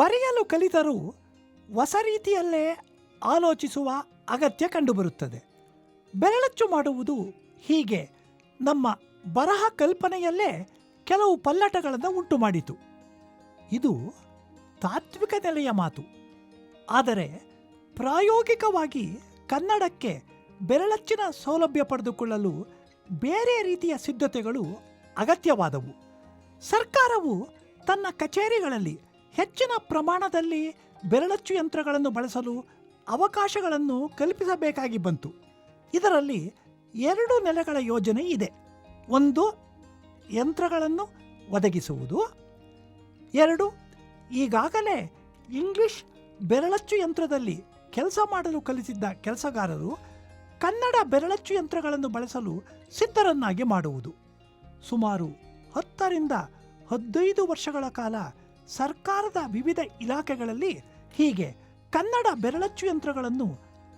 ಬರೆಯಲು ಕಲಿತರೂ ಹೊಸ ರೀತಿಯಲ್ಲೇ ಆಲೋಚಿಸುವ ಅಗತ್ಯ ಕಂಡುಬರುತ್ತದೆ. ಬೆರಳಚ್ಚು ಮಾಡುವುದು ಹೀಗೆ ನಮ್ಮ ಬರಹ ಕಲ್ಪನೆಯಲ್ಲೇ ಕೆಲವು ಪಲ್ಲಟಗಳನ್ನು ಉಂಟು ಮಾಡಿತು ಇದು ತಾತ್ವಿಕ ನೆಲೆಯ ಮಾತು. ಆದರೆ ಪ್ರಾಯೋಗಿಕವಾಗಿ ಕನ್ನಡಕ್ಕೆ ಬೆರಳಚ್ಚಿನ ಸೌಲಭ್ಯ ಪಡೆದುಕೊಳ್ಳಲು ಬೇರೆ ರೀತಿಯ ಸಿದ್ಧತೆಗಳು ಅಗತ್ಯವಾದವು. ಸರ್ಕಾರವು ತನ್ನ ಕಚೇರಿಗಳಲ್ಲಿ ಹೆಚ್ಚಿನ ಪ್ರಮಾಣದಲ್ಲಿ ಬೆರಳಚ್ಚು ಯಂತ್ರಗಳನ್ನು ಬಳಸಲು ಅವಕಾಶಗಳನ್ನು ಕಲ್ಪಿಸಬೇಕಾಗಿ ಬಂತು. ಇದರಲ್ಲಿ ಎರಡು ನೆಲೆಗಳ ಯೋಜನೆ ಇದೆ. ಒಂದು, ಯಂತ್ರಗಳನ್ನು ಒದಗಿಸುವುದು. ಎರಡು, ಈಗಾಗಲೇ ಇಂಗ್ಲಿಷ್ ಬೆರಳಚ್ಚು ಯಂತ್ರದಲ್ಲಿ ಕೆಲಸ ಮಾಡಲು ಕಲಿಸಿದ್ದ ಕೆಲಸಗಾರರು ಕನ್ನಡ ಬೆರಳಚ್ಚು ಯಂತ್ರಗಳನ್ನು ಬಳಸಲು ಸಿದ್ಧರನ್ನಾಗಿ ಮಾಡುವುದು. ಸುಮಾರು ಹತ್ತರಿಂದ ಹದಿನೈದು ವರ್ಷಗಳ ಕಾಲ ಸರ್ಕಾರದ ವಿವಿಧ ಇಲಾಖೆಗಳಲ್ಲಿ ಹೀಗೆ ಕನ್ನಡ ಬೆರಳಚ್ಚು ಯಂತ್ರಗಳನ್ನು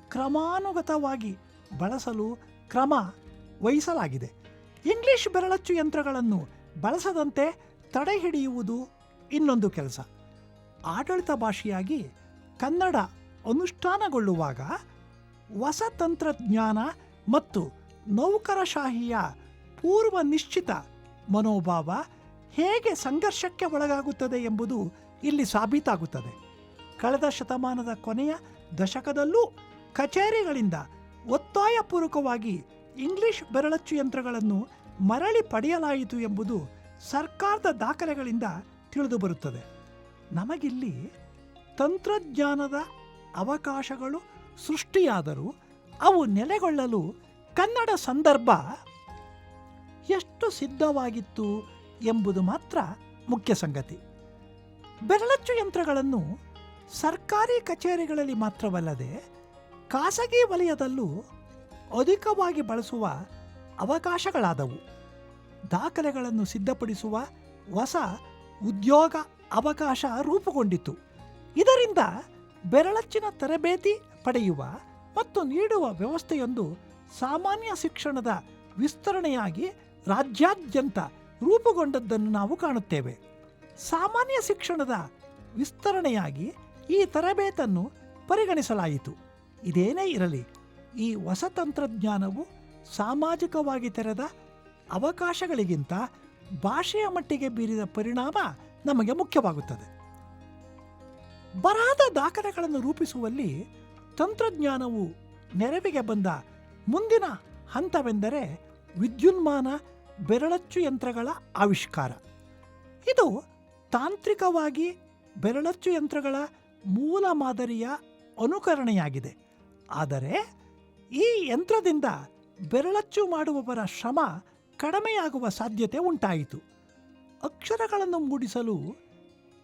ಕ್ರಮಾನುಗತವಾಗಿ ಬಳಸಲು ಕ್ರಮ ವಹಿಸಲಾಗಿದೆ. ಇಂಗ್ಲಿಷ್ ಬೆರಳಚ್ಚು ಯಂತ್ರಗಳನ್ನು ಬಳಸದಂತೆ ತಡೆ ಹಿಡಿಯುವುದು ಇನ್ನೊಂದು ಕೆಲಸ. ಆಡಳಿತ ಭಾಷೆಯಾಗಿ ಕನ್ನಡ ಅನುಷ್ಠಾನಗೊಳ್ಳುವಾಗ ಹೊಸ ತಂತ್ರಜ್ಞಾನ ಮತ್ತು ನೌಕರಶಾಹಿಯ ಪೂರ್ವ ನಿಶ್ಚಿತ ಮನೋಭಾವ ಹೇಗೆ ಸಂಘರ್ಷಕ್ಕೆ ಒಳಗಾಗುತ್ತದೆ ಎಂಬುದು ಇಲ್ಲಿ ಸಾಬೀತಾಗುತ್ತದೆ. ಕಳೆದ ಶತಮಾನದ ಕೊನೆಯ ದಶಕದಲ್ಲೂ ಕಚೇರಿಗಳಿಂದ ಒತ್ತಾಯಪೂರ್ವಕವಾಗಿ ಇಂಗ್ಲಿಷ್ ಬೆರಳಚ್ಚು ಯಂತ್ರಗಳನ್ನು ಮರಳಿ ಪಡೆಯಲಾಯಿತು ಎಂಬುದು ಸರ್ಕಾರದ ದಾಖಲೆಗಳಿಂದ ತಿಳಿದುಬರುತ್ತದೆ ನಮಗಿಲ್ಲಿ ತಂತ್ರಜ್ಞಾನದ ಅವಕಾಶಗಳು ಸೃಷ್ಟಿಯಾದರೂ ಅವು ನೆಲೆಗೊಳ್ಳಲು ಕನ್ನಡ ಸಂದರ್ಭ ಎಷ್ಟು ಸಿದ್ಧವಾಗಿತ್ತು ಎಂಬುದು ಮಾತ್ರ ಮುಖ್ಯ ಸಂಗತಿ. ಬೆರಳಚ್ಚು ಯಂತ್ರಗಳನ್ನು ಸರ್ಕಾರಿ ಕಚೇರಿಗಳಲ್ಲಿ ಮಾತ್ರವಲ್ಲದೆ ಖಾಸಗಿ ವಲಯದಲ್ಲೂ ಅಧಿಕವಾಗಿ ಬಳಸುವ ಅವಕಾಶಗಳಾದವು. ದಾಖಲೆಗಳನ್ನು ಸಿದ್ಧಪಡಿಸುವ ಹೊಸ ಉದ್ಯೋಗ ಅವಕಾಶ ರೂಪುಗೊಂಡಿತು. ಇದರಿಂದ ಬೆರಳಚ್ಚಿನ ತರಬೇತಿ ಪಡೆಯುವ ಮತ್ತು ನೀಡುವ ವ್ಯವಸ್ಥೆಯೊಂದು ಸಾಮಾನ್ಯ ಶಿಕ್ಷಣದ ವಿಸ್ತರಣೆಯಾಗಿ ರಾಜ್ಯಾದ್ಯಂತ ರೂಪುಗೊಂಡದ್ದನ್ನು ನಾವು ಕಾಣುತ್ತೇವೆ. ಸಾಮಾನ್ಯ ಶಿಕ್ಷಣದ ವಿಸ್ತರಣೆಯಾಗಿ ಈ ತರಬೇತನ್ನು ಪರಿಗಣಿಸಲಾಯಿತು. ಇದೇನೇ ಇರಲಿ, ಈ ಹೊಸ ತಂತ್ರಜ್ಞಾನವು ಸಾಮಾಜಿಕವಾಗಿ ತೆರೆದ ಅವಕಾಶಗಳಿಗಿಂತ ಭಾಷೆಯ ಮಟ್ಟಿಗೆ ಬೀರಿದ ಪರಿಣಾಮ ನಮಗೆ ಮುಖ್ಯವಾಗುತ್ತದೆ. ಬರಹದ ದಾಖಲೆಗಳನ್ನು ರೂಪಿಸುವಲ್ಲಿ ತಂತ್ರಜ್ಞಾನವು ನೆರವಿಗೆ ಬಂದ ಮುಂದಿನ ಹಂತವೆಂದರೆ ವಿದ್ಯುನ್ಮಾನ ಬೆರಳಚ್ಚು ಯಂತ್ರಗಳ ಆವಿಷ್ಕಾರ. ಇದು ತಾಂತ್ರಿಕವಾಗಿ ಬೆರಳಚ್ಚು ಯಂತ್ರಗಳ ಮೂಲ ಮಾದರಿಯ ಅನುಕರಣೆಯಾಗಿದೆ. ಆದರೆ ಈ ಯಂತ್ರದಿಂದ ಬೆರಳಚ್ಚು ಮಾಡುವವರ ಶ್ರಮ ಕಡಿಮೆಯಾಗುವ ಸಾಧ್ಯತೆ ಉಂಟಾಯಿತು. ಅಕ್ಷರಗಳನ್ನು ಮೂಡಿಸಲು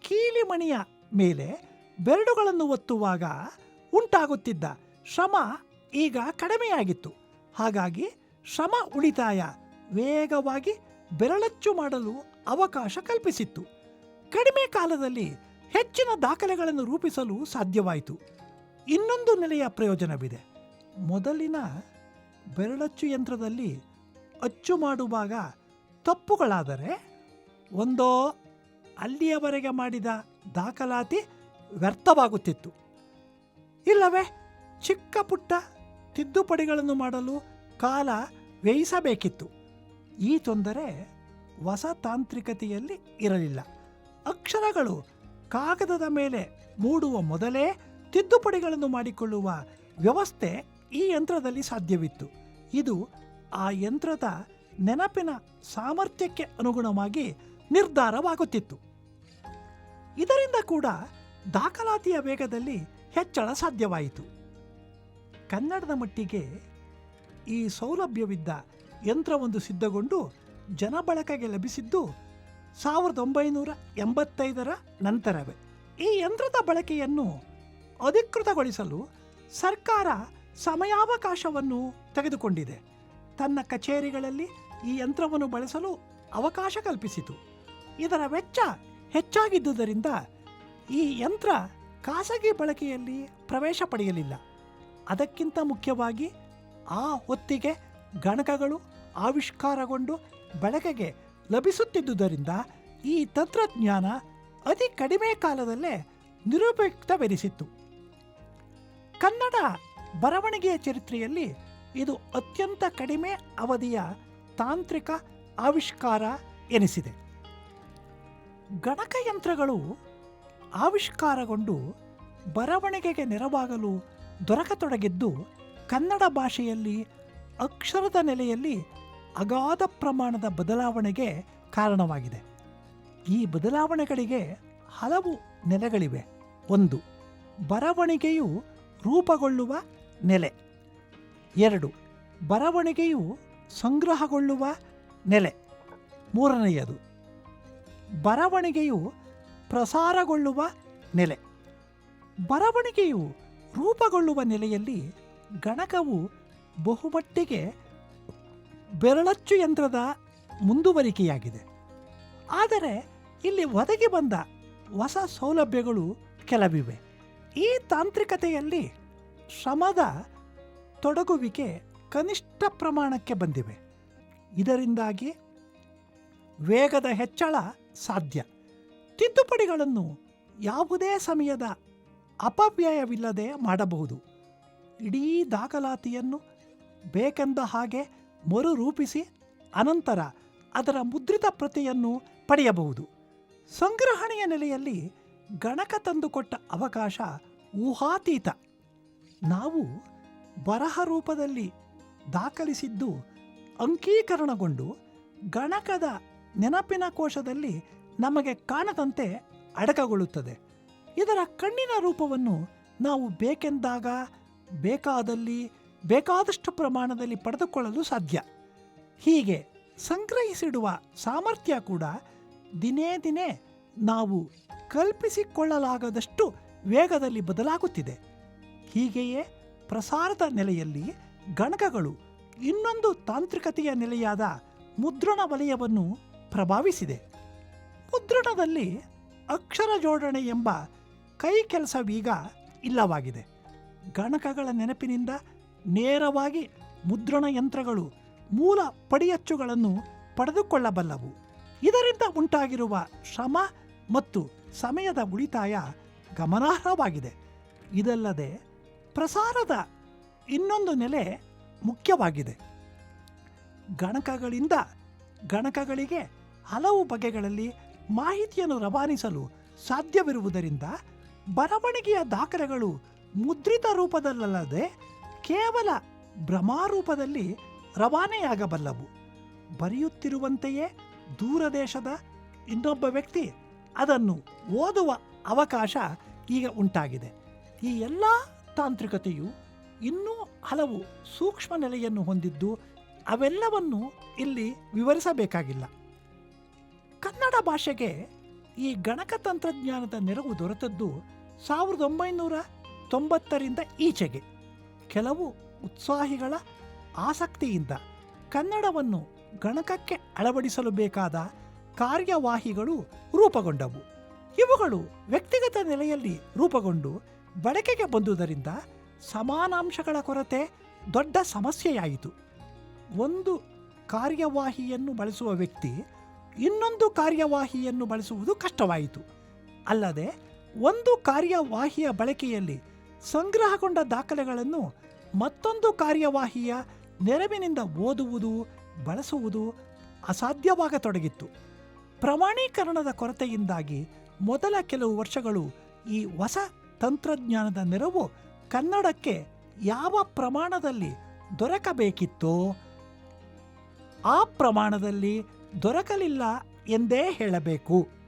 ಕೀಲಿಮಣಿಯ ಮೇಲೆ ಬೆರಳುಗಳನ್ನು ಒತ್ತುವಾಗ ಉಂಟಾಗುತ್ತಿದ್ದ ಶ್ರಮ ಈಗ ಕಡಿಮೆಯಾಗಿತ್ತು. ಹಾಗಾಗಿ ಶ್ರಮ ಉಳಿತಾಯ ವೇಗವಾಗಿ ಬೆರಳಚ್ಚು ಮಾಡಲು ಅವಕಾಶ ಕಲ್ಪಿಸಿತ್ತು. ಕಡಿಮೆ ಕಾಲದಲ್ಲಿ ಹೆಚ್ಚಿನ ದಾಖಲೆಗಳನ್ನು ರೂಪಿಸಲು ಸಾಧ್ಯವಾಯಿತು. ಇನ್ನೊಂದು ನೆಲೆಯ ಪ್ರಯೋಜನವಿದೆ. ಮೊದಲಿನ ಬೆರಳಚ್ಚು ಯಂತ್ರದಲ್ಲಿ ಅಚ್ಚು ಮಾಡುವಾಗ ತಪ್ಪುಗಳಾದರೆ ಒಂದೋ ಅಲ್ಲಿಯವರೆಗೆ ಮಾಡಿದ ದಾಖಲಾತಿ ವ್ಯರ್ಥವಾಗುತ್ತಿತ್ತು. ಇಲ್ಲವೇ, ಚಿಕ್ಕ ಪುಟ್ಟ ತಿದ್ದುಪಡಿಗಳನ್ನು ಮಾಡಲು ಕಾಲ ವ್ಯಯಿಸಬೇಕಿತ್ತು. ಈ ತೊಂದರೆ ಹೊಸ ತಾಂತ್ರಿಕತೆಯಲ್ಲಿ ಇರಲಿಲ್ಲ. ಅಕ್ಷರಗಳು ಕಾಗದದ ಮೇಲೆ ಮೂಡುವ ಮೊದಲೇ ತಿದ್ದುಪಡಿಗಳನ್ನು ಮಾಡಿಕೊಳ್ಳುವ ವ್ಯವಸ್ಥೆ ಈ ಯಂತ್ರದಲ್ಲಿ ಸಾಧ್ಯವಿತ್ತು. ಇದು ಆ ಯಂತ್ರದ ನೆನಪಿನ ಸಾಮರ್ಥ್ಯಕ್ಕೆ ಅನುಗುಣವಾಗಿ ನಿರ್ಧಾರವಾಗುತ್ತಿತ್ತು. ಇದರಿಂದ ಕೂಡ ದಾಖಲಾತಿಯ ವೇಗದಲ್ಲಿ ಹೆಚ್ಚಳ ಸಾಧ್ಯವಾಯಿತು. ಕನ್ನಡದ ಮಟ್ಟಿಗೆ ಈ ಸೌಲಭ್ಯವಿದ್ದ ಯಂತ್ರವೊಂದು ಸಿದ್ಧಗೊಂಡು ಜನಬಳಕೆಗೆ ಲಭಿಸಿದ್ದು ಸಾವಿರದ ಒಂಬೈನೂರ ಎಂಬತ್ತೈದರ ನಂತರವೇ. ಈ ಯಂತ್ರದ ಬಳಕೆಯನ್ನು ಅಧಿಕೃತಗೊಳಿಸಲು ಸರ್ಕಾರ ಸಮಯಾವಕಾಶವನ್ನು ತೆಗೆದುಕೊಂಡಿದೆ. ತನ್ನ ಕಚೇರಿಗಳಲ್ಲಿ ಈ ಯಂತ್ರವನ್ನು ಬಳಸಲು ಅವಕಾಶ ಕಲ್ಪಿಸಿತು. ಇದರ ವೆಚ್ಚ ಹೆಚ್ಚಾಗಿದ್ದುದರಿಂದ ಈ ಯಂತ್ರ ಖಾಸಗಿ ಬಳಕೆಯಲ್ಲಿ ಪ್ರವೇಶ ಪಡೆಯಲಿಲ್ಲ. ಅದಕ್ಕಿಂತ ಮುಖ್ಯವಾಗಿ ಆ ಹೊತ್ತಿಗೆ ಗಣಕಗಳು ಆವಿಷ್ಕಾರಗೊಂಡು ಬಳಕೆಗೆ ಲಭಿಸುತ್ತಿದ್ದುದರಿಂದ ಈ ತಂತ್ರಜ್ಞಾನ ಅತಿ ಕಡಿಮೆ ಕಾಲದಲ್ಲೇ ನಿರುಪಯುಕ್ತವೆನಿಸಿತ್ತು ಕನ್ನಡ ಬರವಣಿಗೆಯ ಚರಿತ್ರೆಯಲ್ಲಿ ಇದು ಅತ್ಯಂತ ಕಡಿಮೆ ಅವಧಿಯ ತಾಂತ್ರಿಕ ಆವಿಷ್ಕಾರ ಎನಿಸಿದೆ. ಗಣಕಯಂತ್ರಗಳು ಆವಿಷ್ಕಾರಗೊಂಡು ಬರವಣಿಗೆಗೆ ನೆರವಾಗಲು ದೊರಕತೊಡಗಿದ್ದು ಕನ್ನಡ ಭಾಷೆಯಲ್ಲಿ ಅಕ್ಷರದ ನೆಲೆಯಲ್ಲಿ ಅಗಾಧ ಪ್ರಮಾಣದ ಬದಲಾವಣೆಗೆ ಕಾರಣವಾಗಿದೆ. ಈ ಬದಲಾವಣೆಗಳಿಗೆ ಹಲವು ನೆಲೆಗಳಿವೆ. ಒಂದು, ಬರವಣಿಗೆಯು ರೂಪುಗೊಳ್ಳುವ ನೆಲೆ. ಎರಡು, ಬರವಣಿಗೆಯು ಸಂಗ್ರಹಗೊಳ್ಳುವ ನೆಲೆ. ಮೂರನೆಯದು, ಬರವಣಿಗೆಯು ಪ್ರಸಾರಗೊಳ್ಳುವ ನೆಲೆ. ಬರವಣಿಗೆಯು ರೂಪುಗೊಳ್ಳುವ ನೆಲೆಯಲ್ಲಿ ಗಣಕವು ಬಹುಮಟ್ಟಿಗೆ ಬೆರಳಚ್ಚು ಯಂತ್ರದ ಮುಂದುವರಿಕೆಯಾಗಿದೆ. ಆದರೆ ಇಲ್ಲಿ ಒದಗಿ ಬಂದ ಹೊಸ ಸೌಲಭ್ಯಗಳು ಕೆಲವಿವೆ. ಈ ತಾಂತ್ರಿಕತೆಯಲ್ಲಿ ಶ್ರಮದ ತೊಡಗುವಿಕೆ ಕನಿಷ್ಠ ಪ್ರಮಾಣಕ್ಕೆ ಬಂದಿವೆ. ಇದರಿಂದಾಗಿ ವೇಗದ ಹೆಚ್ಚಳ ಸಾಧ್ಯ. ತಿದ್ದುಪಡಿಗಳನ್ನು ಯಾವುದೇ ಸಮಯದ ಅಪವ್ಯಯವಿಲ್ಲದೆ ಮಾಡಬಹುದು. ಇಡೀ ದಾಖಲಾತಿಯನ್ನು ಬೇಕೆಂದ ಹಾಗೆ ಮರುರೂಪಿಸಿ ಅನಂತರ ಅದರ ಮುದ್ರಿತ ಪ್ರತಿಯನ್ನು ಪಡೆಯಬಹುದು. ಸಂಗ್ರಹಣೆಯ ನೆಲೆಯಲ್ಲಿ ಗಣಕ ತಂದುಕೊಟ್ಟ ಅವಕಾಶ ಊಹಾತೀತ. ನಾವು ಬರಹ ರೂಪದಲ್ಲಿ ದಾಖಲಿಸಿದ್ದು ಅಂಕೀಕರಣಗೊಂಡು ಗಣಕದ ನೆನಪಿನ ಕೋಶದಲ್ಲಿ ನಮಗೆ ಕಾಣದಂತೆ ಅಡಕಗೊಳ್ಳುತ್ತದೆ. ಇದರ ಕಣ್ಣಿನ ರೂಪವನ್ನು ನಾವು ಬೇಕೆಂದಾಗ ಬೇಕಾದಲ್ಲಿ ಬೇಕಾದಷ್ಟು ಪ್ರಮಾಣದಲ್ಲಿ ಪಡೆದುಕೊಳ್ಳಲು ಸಾಧ್ಯ. ಹೀಗೆ ಸಂಗ್ರಹಿಸಿಡುವ ಸಾಮರ್ಥ್ಯ ಕೂಡ ದಿನೇ ದಿನೇ ನಾವು ಕಲ್ಪಿಸಿಕೊಳ್ಳಲಾಗದಷ್ಟು ವೇಗದಲ್ಲಿ ಬದಲಾಗುತ್ತಿದೆ. ಹೀಗೆಯೇ ಪ್ರಸಾರದ ನೆಲೆಯಲ್ಲಿ ಗಣಕಗಳು ಇನ್ನೊಂದು ತಾಂತ್ರಿಕತೆಯ ನೆಲೆಯಾದ ಮುದ್ರಣ ವಲಯವನ್ನು ಪ್ರಭಾವಿಸಿದೆ. ಮುದ್ರಣದಲ್ಲಿ ಅಕ್ಷರ ಜೋಡಣೆ ಎಂಬ ಕೈ ಕೆಲಸವೀಗ ಇಲ್ಲವಾಗಿದೆ. ಗಣಕಗಳ ನೆನಪಿನಿಂದ ನೇರವಾಗಿ ಮುದ್ರಣ ಯಂತ್ರಗಳು ಮೂಲ ಪಡಿಯಚ್ಚುಗಳನ್ನು ಪಡೆದುಕೊಳ್ಳಬಲ್ಲವು. ಇದರಿಂದ ಉಂಟಾಗಿರುವ ಶ್ರಮ ಮತ್ತು ಸಮಯದ ಉಳಿತಾಯ ಗಮನಾರ್ಹವಾಗಿದೆ. ಇದಲ್ಲದೆ ಪ್ರಸಾರದ ಇನ್ನೊಂದು ನೆಲೆ ಮುಖ್ಯವಾಗಿದೆ. ಗಣಕಗಳಿಂದ ಗಣಕಗಳಿಗೆ ಹಲವು ಬಗೆಗಳಲ್ಲಿ ಮಾಹಿತಿಯನ್ನು ರವಾನಿಸಲು ಸಾಧ್ಯವಿರುವುದರಿಂದ, ಬರವಣಿಗೆಯ ದಾಖಲೆಗಳು ಮುದ್ರಿತ ರೂಪದಲ್ಲದೆ ಕೇವಲ ಭ್ರಮಾರೂಪದಲ್ಲಿ ರವಾನೆಯಾಗಬಲ್ಲವು. ಬರೆಯುತ್ತಿರುವಂತೆಯೇ ದೂರದೇಶದ ಇನ್ನೊಬ್ಬ ವ್ಯಕ್ತಿ ಅದನ್ನು ಓದುವ ಅವಕಾಶ ಈಗ ಉಂಟಾಗಿದೆ. ಈ ಎಲ್ಲ ತಾಂತ್ರಿಕತೆಯು ಇನ್ನೂ ಹಲವು ಸೂಕ್ಷ್ಮ ನೆಲೆಯನ್ನು ಹೊಂದಿದ್ದು ಅವೆಲ್ಲವನ್ನು ಇಲ್ಲಿ ವಿವರಿಸಬೇಕಾಗಿಲ್ಲ. ಕನ್ನಡ ಭಾಷೆಗೆ ಈ ಗಣಕ ತಂತ್ರಜ್ಞಾನದ ನೆರವು ದೊರೆತದ್ದು ಸಾವಿರದ ಒಂಬೈನೂರ ತೊಂಬತ್ತರಿಂದ ಈಚೆಗೆ. ಕೆಲವು ಉತ್ಸಾಹಿಗಳ ಆಸಕ್ತಿಯಿಂದ ಕನ್ನಡವನ್ನು ಗಣಕಕ್ಕೆ ಅಳವಡಿಸಲು ಬೇಕಾದ ಕಾರ್ಯವಾಹಿಗಳು ರೂಪುಗೊಂಡವು. ಇವುಗಳು ವ್ಯಕ್ತಿಗತ ನೆಲೆಯಲ್ಲಿ ರೂಪುಗೊಂಡು ಬಳಕೆಗೆ ಬಂದುದರಿಂದ ಸಮಾನಾಂಶಗಳ ಕೊರತೆ ದೊಡ್ಡ ಸಮಸ್ಯೆಯಾಯಿತು. ಒಂದು ಕಾರ್ಯವಾಹಿಯನ್ನು ಬಳಸುವ ವ್ಯಕ್ತಿ ಇನ್ನೊಂದು ಕಾರ್ಯವಾಹಿಯನ್ನು ಬಳಸುವುದು ಕಷ್ಟವಾಯಿತು. ಅಲ್ಲದೆ ಒಂದು ಕಾರ್ಯವಾಹಿಯ ಬಳಕೆಯಲ್ಲಿ ಸಂಗ್ರಹಗೊಂಡ ದಾಖಲೆಗಳನ್ನು ಮತ್ತೊಂದು ಕಾರ್ಯವಾಹಿಯ ನೆರವಿನಿಂದ ಓದುವುದು, ಬಳಸುವುದು ಅಸಾಧ್ಯವಾಗತೊಡಗಿತ್ತು. ಪ್ರಮಾಣೀಕರಣದ ಕೊರತೆಯಿಂದಾಗಿ ಮೊದಲ ಕೆಲವು ವರ್ಷಗಳು ಈ ಹೊಸ ತಂತ್ರಜ್ಞಾನದ ನೆರವು ಕನ್ನಡಕ್ಕೆ ಯಾವ ಪ್ರಮಾಣದಲ್ಲಿ ದೊರಕಬೇಕಿತ್ತೋ, ಆ ಪ್ರಮಾಣದಲ್ಲಿ ದೊರಕಲಿಲ್ಲ ಎಂದೇ ಹೇಳಬೇಕು.